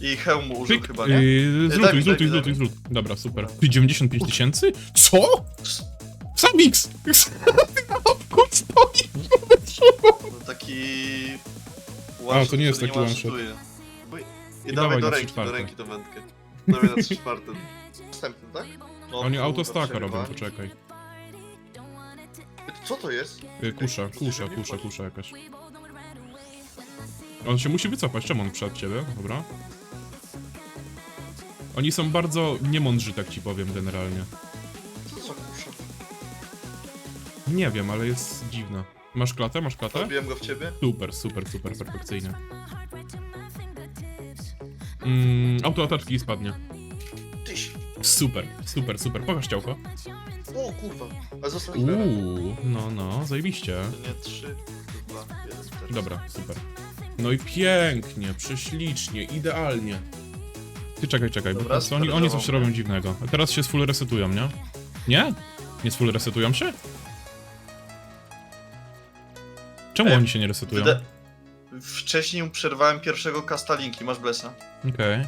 I hełm użył Pyk, chyba, nie? yy, daj zlutuj, mi, zlutuj, daj mi, zlutuj, daj mi. zlutuj. Dobra, super. Ty 95 tysięcy? Co? Samix! Kur stoi, No taki... A, to nie jest który taki one shot. one-shotuje. Uj, I, I dawaj dawaj do na ręki, do ręki tą wędkę. Dawaj na 3 czwarte. Następny, tak? No, Oni kurwa, przerywa. robią, poczekaj. Co to jest? Y, Kusza, kusza, kusza, kusza jakaś. On się musi wycofać, czemu on przed ciebie? Dobra. Oni są bardzo niemądrzy, tak ci powiem generalnie. Co za kusza? Nie wiem, ale jest dziwne. Masz klatę, masz klatę? Zabiłem go w ciebie? Super, super, super, perfekcyjnie. Mm, autoataczki i spadnie. Tyś! Super, super, super. Pokaż ciałko. O kurwa! A zostaw Uuu. Uuu, no, no, zajebiście. Nie, 3, 2, 1, 4. Dobra, super. No i pięknie, prześlicznie, idealnie. Ty czekaj, czekaj, bo Dobra, teraz oni, oni coś robią dziwnego. A teraz się z full resetują, nie? Nie? Nie z full resetują się? Czemu Ej, oni się nie resetują? Wyda... Wcześniej przerwałem pierwszego kastalinki, masz blesa. Okej,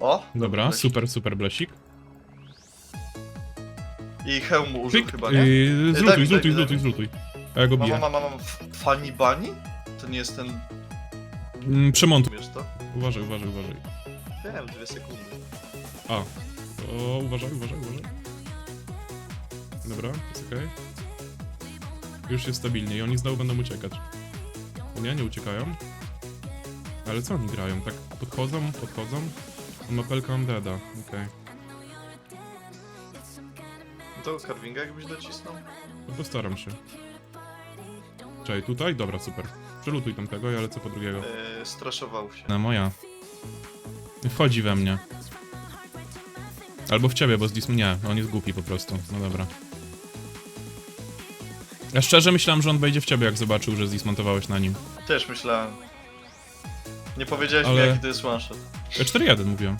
O! dobra, blesik. super, super blesik. I hełm użył Pyk, chyba, nie? yy, zlutuj, zlutuj, zlutuj, zlutuj. A ja go Mama, biję. mama, mama, Fani Bani? To nie jest ten... Mm, Przemontuj. Wiesz to? Uważaj, uważaj, uważaj. Wiem, dwie sekundy. A. O, uważaj, uważaj, uważaj. Dobra, jest okej. Już jest stabilnie i oni znowu będą uciekać. Nie, nie uciekają. Ale co oni grają? Tak podchodzą, podchodzą. On ma pelkę Undeada, okej. To carvinga jakbyś docisnął? No postaram się. Czekaj, tutaj? Dobra, super. Przelutuj tamtego, ja lecę po drugiego. Eee, straszował się. Na moja. Wchodzi we mnie. Albo w ciebie, bo z Dis... Nie, on jest głupi po prostu. No dobra. Ja szczerze myślałem, że on wejdzie w ciebie, jak zobaczył, że zismontowałeś na nim. Też myślałem. Nie powiedziałeś Ale- mi jaki to jest one shot. E 4-1 mówiłem.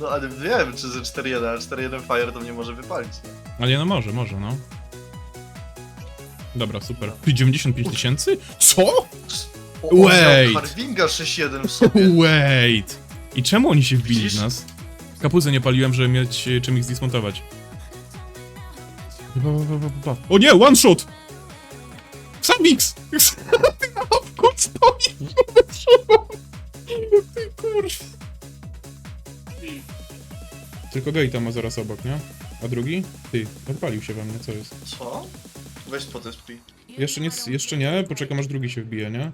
No ale wiem, czy ze 4-1, ale 4-1 fire to mnie może wypalić, nie? Ale no może, może, no. Dobra, super. Ty, 95 tysięcy? Co? O, Wait. miał carvinga 6-1 w sobie. Wait! I czemu oni się wbili Widzisz? w nas? Kapuzę nie paliłem, żeby mieć e, czym ich zdismontować. Pa, pa, pa, pa, pa. O nie, one shot! Samix! Kur stoi! Ty kurw! Tylko Gate'a ma zaraz obok, nie? A drugi? Ty, odpalił się we mnie, co jest? Co? Weź po te spree. Jeszcze nie, jeszcze nie, poczekam aż drugi się wbije, nie?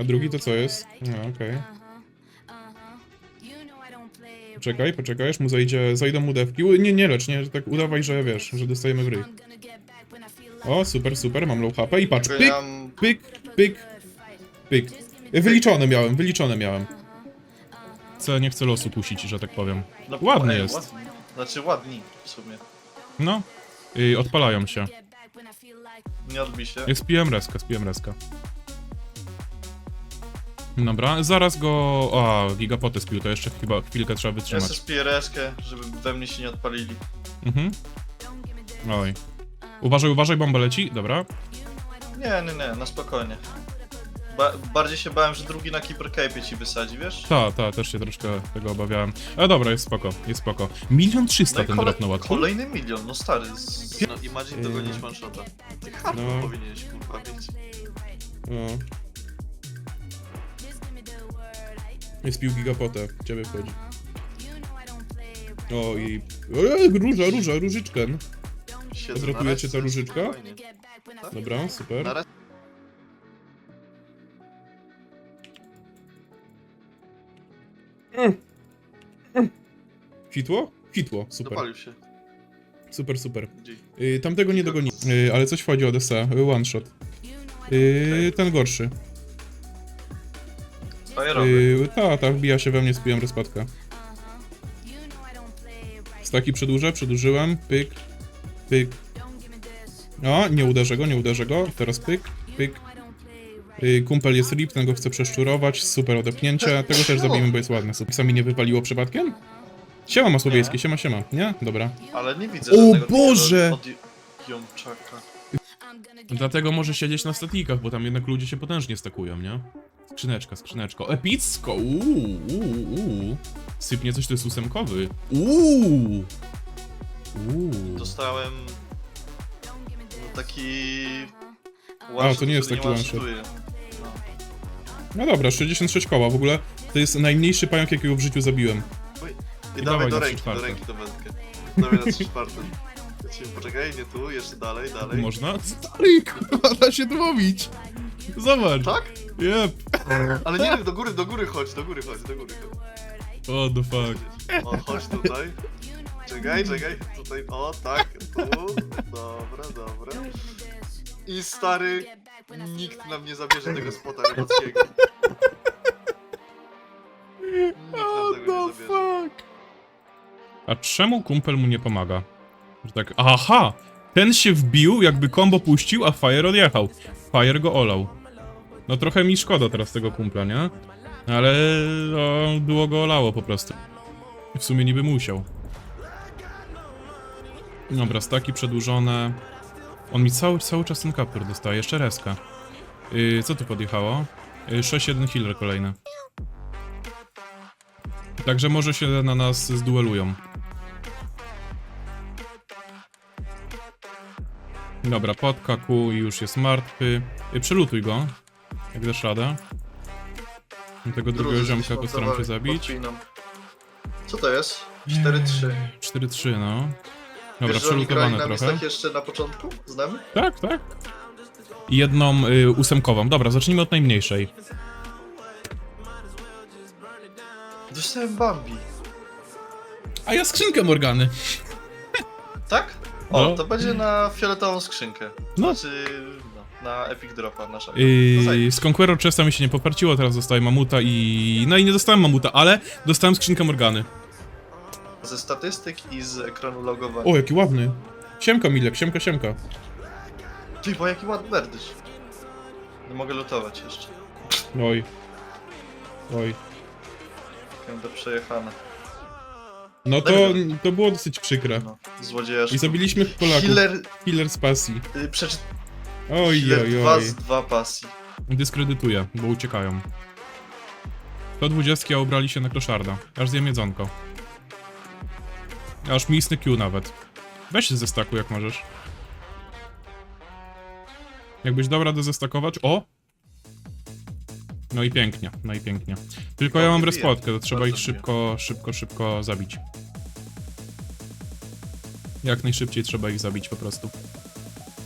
A drugi to co jest? No, okej. Poczekaj, poczekaj, aż mu zajdzie, zajdą mu dewki. U, Nie, nie lecz, nie, tak udawaj, że wiesz, że dostajemy w ryj. O, super, super, mam low HP i patrz, pyk, pyk, pyk, pyk. Wyliczone miałem, wyliczone miałem. Co, nie chcę losu kusić, że tak powiem. No, Ładny jest. Znaczy ładni w sumie. No, i odpalają się. Nie odbij się. Jak spiłem reskę, spiłem reskę. Dobra, zaraz go... A, gigapoty spił, to jeszcze chyba chwilkę trzeba Ja wytrzymać. sobie spiję reskę, żeby we mnie się nie odpalili. Mhm. Oj. Uważaj, uważaj, bomba leci. Dobra. Nie, nie, nie, na spokojnie. Ba bardziej się bałem, że drugi na Keeper Cape ci wysadzi, wiesz? Ta, ta, też się troszkę tego obawiałem. Ale dobra, jest spoko, jest spoko. Milion trzysta No ten kole dropnął łatwo. kolejny milion, no stary. Z... No imagine dogonić Yy. one shota. Ty hardcore No. powinieneś kurwa mieć. No. Jest pił gigapotę, ciebie wchodzi. O i... E, róża, róża, różyczkę. Siedzę cię ta różyczka? spokojnie. Dobra, super. Na. Hitło? Hitło, super. Dopalił się. Super, super. Y, tamtego nie dogoni. Y, ale coś wchodzi od SA, y, one shot. Y, ten gorszy. Fajerowy. Y, ta, ta, wbija się we mnie, spiłem rozpadka. Staki przedłużę, przedłużyłem, pyk, pyk. O, nie uderzę go, nie uderzę go. Teraz pyk, pyk. Y, kumpel jest rip, ten go chce przeszczurować, super odepchnięcie. Tego też zabijmy, bo jest ładny. Super. Sami nie wypaliło przypadkiem? Siema Masłowiejskie, siema, siema. Nie? Dobra. Ale nie widzę O żadnego Boże! takiego Od Jączaka. Dlatego może siedzieć na statikach, bo tam jednak ludzie się potężnie stakują, nie? Skrzyneczka, skrzyneczka. Epicko! Uuu, uuu, uuu. Sypnie coś, to jest ósemkowy. Uuu! Uuu. Dostałem no, taki... A, to nie jest taki one shot. No dobra, 66 koła. W ogóle to jest najmniejszy pająk, jakiego w życiu zabiłem. I, dawaj do ręki, trzy do ręki to wędkę. Dawaj na 3 czwarte. Poczekaj, nie tu, jeszcze dalej, dalej. Można? Stary, kurwa, da się dłowić. Zobacz. Tak? Yep. Ale nie wiem, do góry, do góry chodź, do góry chodź, do góry chodź. What the fuck. O, chodź tutaj. Czekaj, czekaj, tutaj, o, tak, tu. Dobra, dobra. I stary, nikt nam nie zabierze tego spota rybackiego. Nikt A czemu kumpel mu nie pomaga? Że tak, aha! Ten się wbił, jakby combo puścił, a Fire odjechał. Fire go olał. No trochę mi szkoda teraz tego kumpla, nie? Ale no, było go olało po prostu. W sumie niby musiał. Dobra, staki przedłużone. On mi cały, cały czas ten kaptur dostaje, jeszcze reska. Yy, co tu podjechało? Yy, 6-1 healer kolejny. Także może się na nas zduelują. Dobra, podkaku już jest martwy. Y, Przelutuj go, jak dasz radę. Tego drugiego ziomka postaram się zabić. Co to jest? 4-3. 4-3, no. Dobra, Wiesz, że oni grali przelutowane na trochę. jeszcze na początku? Znamy? Tak, tak. I jedną y, ósemkową. Dobra, zacznijmy od najmniejszej. Dostałem Bambi. A ja skrzynkę Morgany. Tak? O, No. to będzie na fioletową skrzynkę. No. Znaczy, no, na Epic Dropa naszego. Yy, No z Conqueror Chesta mi się nie poparciło, teraz dostałem mamuta i... No i nie dostałem mamuta, ale dostałem skrzynkę Morgany. Ze statystyk i z ekranu logowania. O, jaki ładny. Siemka, Milek, siemka, siemka. Ty, bo jaki ładny berdysz. Nie mogę lutować jeszcze. Oj. Oj. Będę przejechana. No to, Dobra. to było dosyć przykre. No. I zabiliśmy Polaków. Healer, Killer z pasji. y, przeczy... Oj, Healer oj, 2 oj. z 2 pasji. Dyskredytuję, bo uciekają. To dwudziestki, a ubrali się na kloszarda. Aż zjem jedzonko. Aż mi istny Q nawet. Weź się ze staku jak możesz. Jakbyś dał radę zestakować. O! No i pięknie, no i pięknie. Tylko ja O, mam respotkę, to trzeba ich szybko, szybko, szybko zabić. Jak najszybciej trzeba ich zabić po prostu.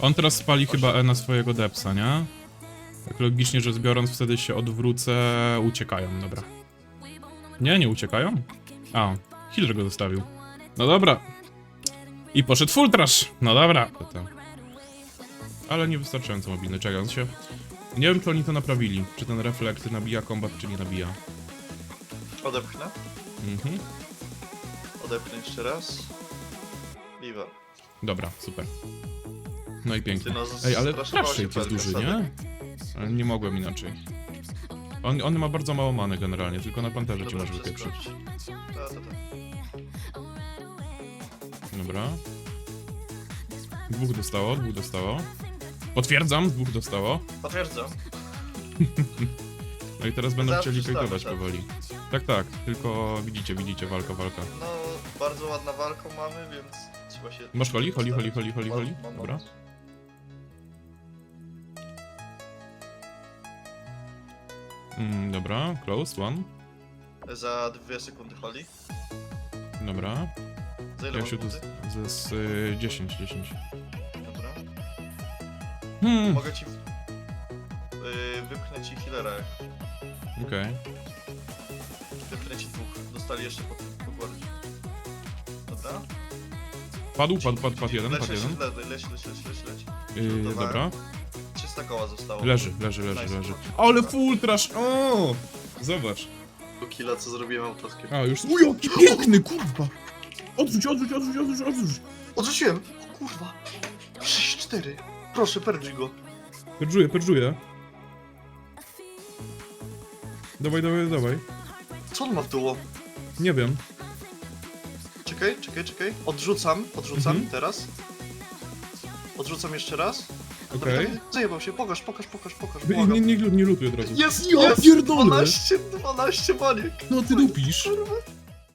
On teraz spali chyba E na swojego depsa, nie? Tak logicznie rzecz biorąc, wtedy się odwrócę, uciekają, dobra. Nie, nie uciekają? A, Hilder go zostawił. No dobra. I poszedł full trash. No dobra. Ale niewystarczająco mobilny, czekam się. Nie wiem, czy oni to naprawili. Czy ten reflekt nabija kombat, czy nie nabija. Odepchnę. Mhm. Odepchnę jeszcze raz. Iwa. Dobra, super. No i pięknie. Ej, ale rate jest duży, nie? Ale nie mogłem inaczej. On, on ma bardzo mało many generalnie, tylko na panterze ci Dobra, może wypieprzyć. przeskoczyć. Ta, ta, ta. Dobra. Dwóch dostało, dwóch dostało. Potwierdzam, dwóch dostało. Potwierdzam. No i teraz będą Zaraz chcieli tak. powoli. Tak, tak, tylko widzicie, widzicie, walka, walka. No, bardzo ładna walką mamy, więc trzeba się... Masz holi, holi, holi, holi, holi, holi? mam- Dobra. Mm, dobra, close, one. Za dwie sekundy holi. Dobra. Za ile Ja mam się tu punkty? z, z, z y, 10, 10. Hmm, Mogę ci... Yy, wypchnę ci healera. okej. Wypchnę ci dwóch. Dostali jeszcze po, po gwardzie. Dobra. Padł, padł, padł, padł jeden, leć, padł leć, jeden. leć, leć, leć, leć, leć, leć. Yy, Dobra. dobra. 300 koła zostało. Leży, leży, leży, Nice. leży. Ale full trash! O! Zobacz. Do killa, co zrobiłem autoskiem. A, już... Uj, jaki piękny, kurwa! Odrzuć, odrzuć, odrzuć, odrzuć, odrzuć! Odrzuciłem! O kurwa! 6-4. Proszę, perdź go. Perdżuję, perdżuję. Dawaj, dawaj, dawaj. Co on ma w tyłu? Nie wiem. Czekaj, czekaj, czekaj. Odrzucam, odrzucam Mhm. teraz. Odrzucam jeszcze raz. Okej. Zajebał się, pokaż, pokaż, pokaż, pokaż. Nie, błagam. nie, nie, nie lutuj od razu. Jest, Ja jest! pierdolę! 12, 12 baniek. No ty dupisz. Kurwa.